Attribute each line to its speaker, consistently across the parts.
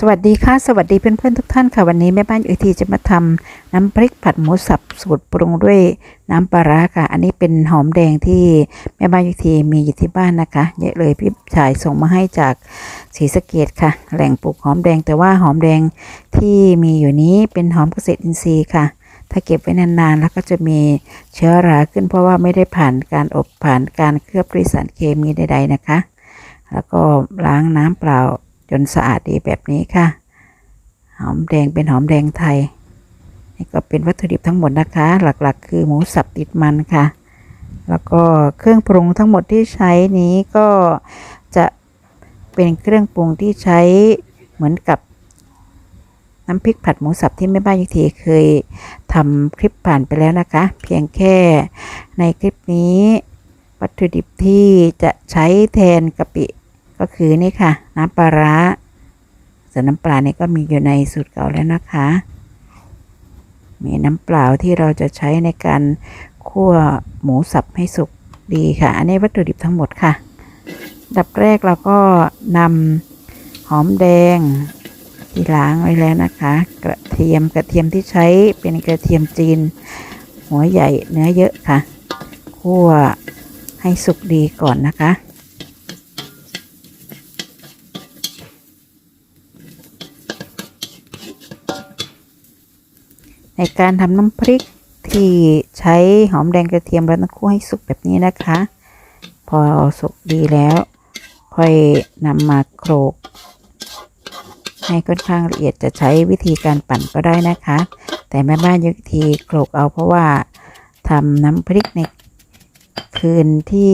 Speaker 1: สวัสดีค่ะ สวัสดีเพื่อนๆทุกท่านค่ะ วันนี้แม่บ้านเอทีจะมาทำน้ำพริกผัดหมูสับสูตรปรุงด้วยน้ำปลาร้าค่ะ อันนี้เป็นหอมแดงที่แม่บ้านเอทีมีอยู่ที่บ้านนะคะ เยอะเลยพี่ชายส่งมาให้จากศรีสะเกดค่ะ แหล่งปลูกหอมแดงแต่ว่าหอมแดงที่มีอยู่นี้เป็นหอมเกษตรอินทรีย์ค่ะ ถ้าเก็บไว้นานๆ แล้วก็จะมีเชื้อราขึ้นเพราะว่าไม่ได้ผ่านการอบผ่านการเคลือบด้วยสารเคมีใด ๆนะคะ แล้วก็ล้างน้ำเปล่า จนสะอาดดีแบบนี้ค่ะ หอมแดงเป็นหอมแดงไทย นี่ก็เป็นวัตถุดิบทั้งหมดนะคะ หลักๆ คือหมูสับติดมันค่ะ แล้วก็เครื่องปรุงทั้งหมดที่ใช้นี้ก็จะเป็นเครื่องปรุงที่ใช้เหมือนกับน้ำพริกผัดหมูสับที่แม่บ้านยุทีเคยทำคลิปผ่านไปแล้วนะคะ เพียงแค่ในคลิปนี้ วัตถุดิบที่จะใช้แทนกะปิ ก็คือนี่ค่ะ น้ำปลาร้าส่วนน้ำปลาเนี่ยก็มีอยู่ในสูตรเก่าแล้วนะคะ มีน้ำเปล่าที่เราจะใช้ในการคั่วหมูสับให้สุกดีค่ะ อันนี้วัตถุดิบทั้งหมดค่ะ ดับแรกเราก็นำหอมแดงที่ล้างไว้แล้วนะคะ กระเทียมกระเทียมที่ใช้เป็นกระเทียมจีน หัวใหญ่เนื้อเยอะค่ะ คั่วให้สุกดีก่อนนะคะ ในการทำน้ำพริกที่ใช้หอมแดงกระเทียมเราต้องคั่วให้สุกแบบนี้นะคะ พอสุกดีแล้ว ค่อยนำมาโขลกให้ค่อนข้างละเอียดจะใช้วิธีการปั่นก็ได้นะคะ แต่แม่บ้านยุทีโขลกเอาเพราะว่าทำน้ำพริกในคืนที่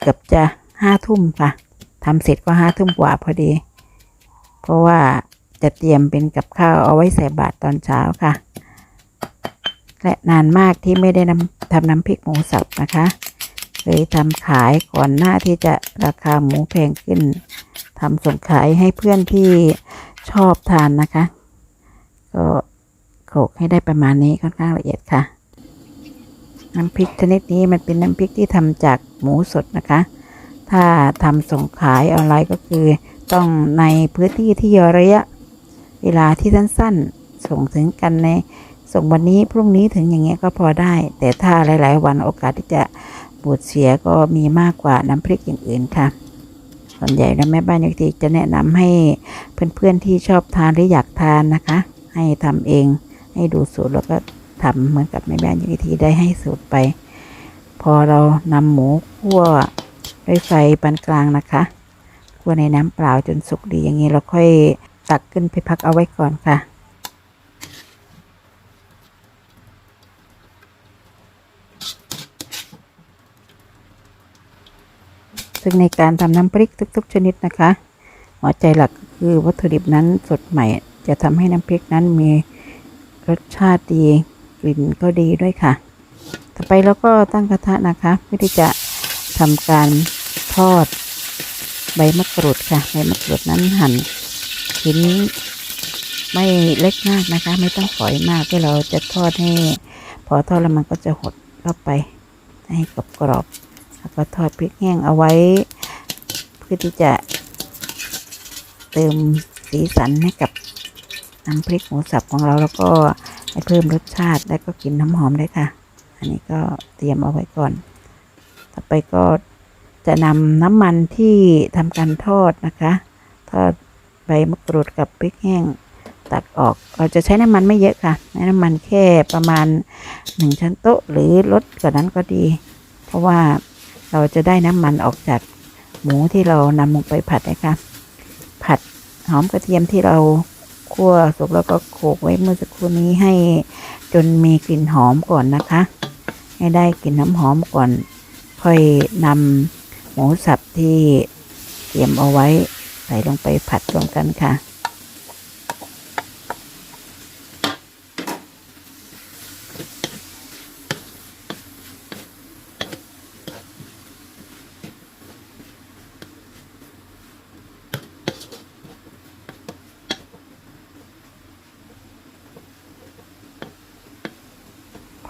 Speaker 1: เกือบจะห้าทุ่มค่ะทำเสร็จก็ห้าทุ่มกว่าพอดี เพราะว่าจะเตรียมเป็นกับข้าวเอาไว้ใส่บาตรตอนเช้าค่ะ และนานมากที่ไม่ได้นำทำน้ำพริกหมูสับนะคะเคยทำขายก่อนหน้าที่จะราคาหมูแพงขึ้นทำส่งขายให้เพื่อนที่ชอบทานนะคะ ก็โขลกให้ได้ประมาณนี้ค่อนข้างละเอียดค่ะ น้ำพริกชนิดนี้มันเป็นน้ำพริกที่ทำจากหมูสดนะคะ ถ้าทำส่งขายออนไลน์ก็คือ ต้องในพื้นที่ที่ระยะ เวลาที่สั้นๆ ส่งถึงกันใน ส่งวันนี้พรุ่งนี้ถึงอย่างเงี้ยก็พอได้ แต่ถ้าหลาย ๆ วันโอกาสที่จะบูดเสียก็มีมากกว่าน้ำพริกอย่างอื่นค่ะ ส่วนใหญ่แล้วแม่บ้านยักทีจะแนะนำให้เพื่อน ๆ ที่ชอบทานหรืออยากทานนะคะ ให้ทำเอง ให้ดูสูตรแล้วก็ทำเหมือนกับแม่บ้านยักทีได้ให้สูตรไป พอเรานำหมูคั่วด้วยไฟปานกลางนะคะคั่วในน้ำเปล่าจนสุกดีอย่างนี้เราค่อยตักขึ้นไปพักเอาไว้ก่อนค่ะ ซึ่งในการทำน้ำพริกทุก ๆ ชนิดนะคะ หัวใจหลักคือวัตถุดิบนั้นสดใหม่ จะทำให้น้ำพริกนั้นมีรสชาติดีกลิ่นก็ดีด้วยค่ะ ต่อไปเราก็ตั้งกระทะนะคะเพื่อที่จะทำการทอดใบมะกรูดค่ะ ใบมะกรูดนั้นหั่นชิ้นไม่เล็กมากนะคะ ไม่ต้องฝอยมากที่เราจะทอดให้ พอทอดแล้วมันก็จะหดเข้าไปให้กรอบกรอบๆ แล้วก็ทอดพริกแห้งเอาไว้ เพื่อที่จะเติมสีสันให้กับน้ำพริกหมูสับของเราแล้วก็ให้เพิ่มรสชาติและก็กลิ่นน้ำหอมได้ค่ะ อันนี้ก็เตรียมเอาไว้ก่อน ต่อไปก็จะนำน้ำมันที่ทำการทอดนะคะ ทอดใบมะกรูดกับพริกแห้งตักออก เราจะใช้น้ำมันไม่เยอะค่ะใช้น้ำมันแค่ประมาณหนึ่งช้อนโต๊ะหรือลดกว่านั้นก็ดี เพราะว่า เราจะได้น้ำมันออกจากหมูที่เรานำลงไปผัดนะคะ ผัดหอมกระเทียมที่เราคั่วสุกแล้วก็โขลกไว้เมื่อสักครู่นี้ให้จนมีกลิ่นหอมก่อนนะคะ ให้ได้กลิ่นน้ำหอมก่อน ค่อยนำหมูสับที่เตรียมเอาไว้ใส่ลงไปผัดรวมกันค่ะ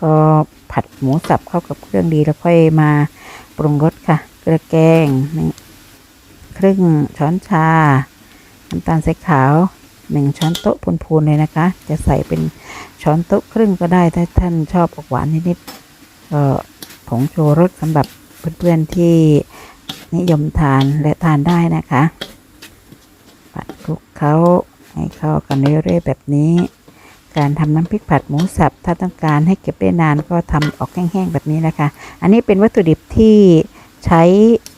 Speaker 1: พอผัดหมูสับเข้ากับเครื่องดีแล้วค่อยมาปรุงรสค่ะเกลือแกงหนึ่งครึ่งช้อนชา น้ำตาลทรายขาวหนึ่งช้อนโต๊ะพูนๆเลยนะคะ จะใส่เป็นช้อนโต๊ะครึ่งก็ได้ถ้าท่านชอบออกหวานนิดๆก็ผงชูรสสำหรับเพื่อนๆที่นิยมทานและทานได้นะคะผัดคลุกเคล้าให้เข้ากันเรื่อยๆแบบนี้ การทำน้ำพริกผัดหมูสับ ถ้าต้องการให้เก็บได้นานก็ทำออกแห้งๆแบบนี้นะคะ อันนี้เป็นวัตถุดิบที่ใช้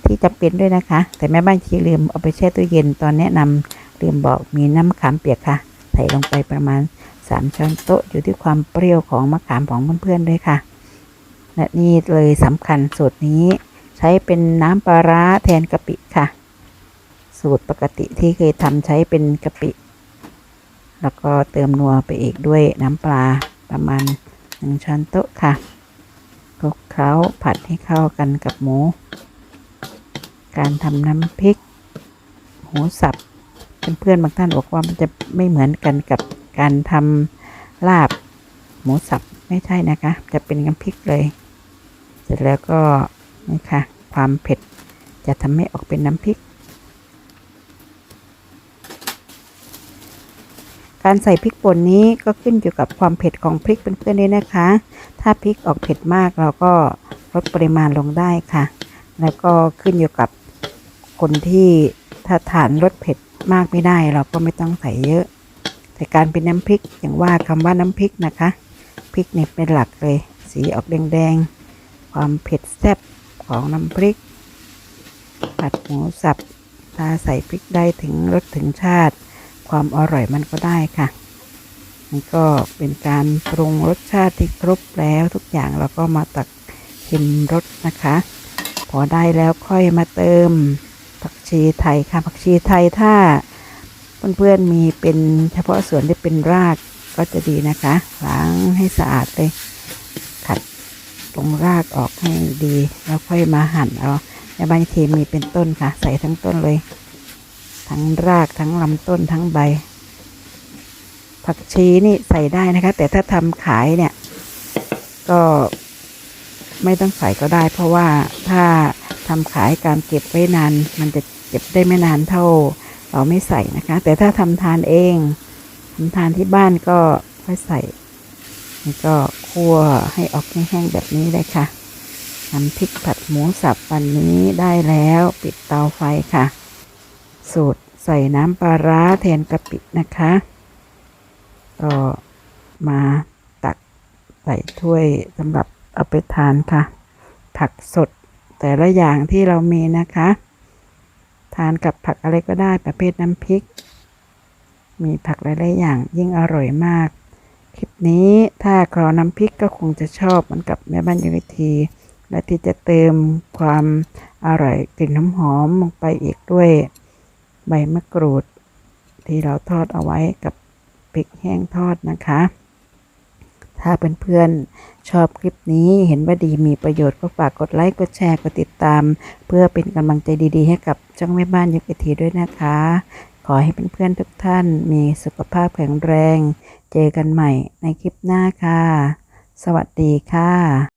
Speaker 1: ที่จำเป็นด้วยนะคะ แต่แม่บ้านชีลืมเอาไปแช่ตู้เย็นตอนแนะนำลืมบอกมีน้ำมะขามเปียกค่ะ ใส่ลงไปประมาณ 3 ช้อนโต๊ะอยู่ที่ความเปรี้ยวของมะขามของเพื่อนๆด้วยค่ะ และนี่เลยสำคัญสูตรนี้ ใช้เป็นน้ำปลาร้าแทนกะปิค่ะ สูตรปกติที่เคยทำใช้เป็นกะปิ แล้วก็เติมนัวไปอีกด้วยน้ำปลาประมาณหนึ่งช้อนโต๊ะค่ะคลุกเคล้าผัดให้เข้ากันกับหมู การทำน้ำพริก หมูสับเพื่อนๆบางท่านบอกว่ามันจะไม่เหมือนกันกับการทำลาบหมูสับไม่ใช่นะคะ จะเป็นน้ำพริกเลย เสร็จแล้วก็นี่ค่ะ ความเผ็ดจะทำให้ออกเป็นน้ำพริก การใส่พริกป่นนี้ก็ขึ้นอยู่กับความเผ็ดของพริกเพื่อนๆด้วยนะคะ ถ้าพริกออกเผ็ดมากเราก็ลดปริมาณลงได้ค่ะ แล้วก็ขึ้นอยู่กับคนที่ถ้าทานรสเผ็ดมากไม่ได้ เราก็ไม่ต้องใส่เยอะ แต่การเป็นน้ำพริกอย่างว่าคำว่าน้ำพริกนะคะพริกนี่เป็นหลักเลย สีออกแดงๆ ความเผ็ดแซ่บของน้ำพริก ผัดหมูสับถ้าใส่พริกได้ถึงรสถึงชาติ ความอร่อยมันก็ได้ค่ะนี่ก็เป็นการปรุงรสชาติที่ครบแล้วทุกอย่างเราก็มาตักชิมรสนะคะ พอได้แล้วค่อยมาเติมผักชีไทยค่ะผักชีไทยถ้าเพื่อนๆมีเป็นเฉพาะส่วนที่เป็นรากก็จะดีนะคะล้างให้สะอาดเลยขัดตรงรากออกให้ดี แล้วค่อยมาหั่นเอาในบางทีมีเป็นต้นค่ะ ใส่ทั้งต้นเลย ทั้งรากทั้งลำต้นทั้งใบ ผักชีนี่ใส่ได้นะคะ แต่ถ้าทำขายเนี่ย ก็ไม่ต้องใส่ก็ได้ เพราะว่าถ้าทำขายการเก็บไว้นาน มันจะเก็บได้ไม่นานเท่า เราไม่ใส่นะคะ แต่ถ้าทำทานเองทำทานที่บ้านก็ค่อยใส่นี่ก็คั่วให้ออกแห้งๆแบบนี้เลยค่ะน้ำพริกผัดหมูสับวันนี้ได้แล้ว ปิดเตาไฟค่ะ สูตรใส่น้ำปลาร้าแทนกะปินะคะ ก็มาตักใส่ถ้วยสำหรับเอาไปทานค่ะ ผักสดแต่ละอย่างที่เรามีนะคะ ทานกับผักอะไรก็ได้ประเภทน้ำพริก มีผักหลายๆอย่างยิ่งอร่อยมาก คลิปนี้ถ้าครอน้ำพริกก็คงจะชอบเหมือนกับแม่บ้านยุวิธี และที่จะเติมความอร่อยกลิ่นหอมลงไปอีกด้วย ใบมะกรูด ที่เราทอดเอาไว้กับพริกแห้งทอดนะคะ ถ้าเพื่อนๆชอบคลิปนี้เห็นว่าดีมีประโยชน์ก็ฝากกดไลค์ กดแชร์ กดติดตาม เพื่อเป็นกำลังใจดีๆ ให้กับช่องแม่บ้านยุกทีด้วยนะคะ ขอให้เพื่อนๆทุกท่านมีสุขภาพแข็งแรง เจอกันใหม่ในคลิปหน้าค่ะ สวัสดีค่ะ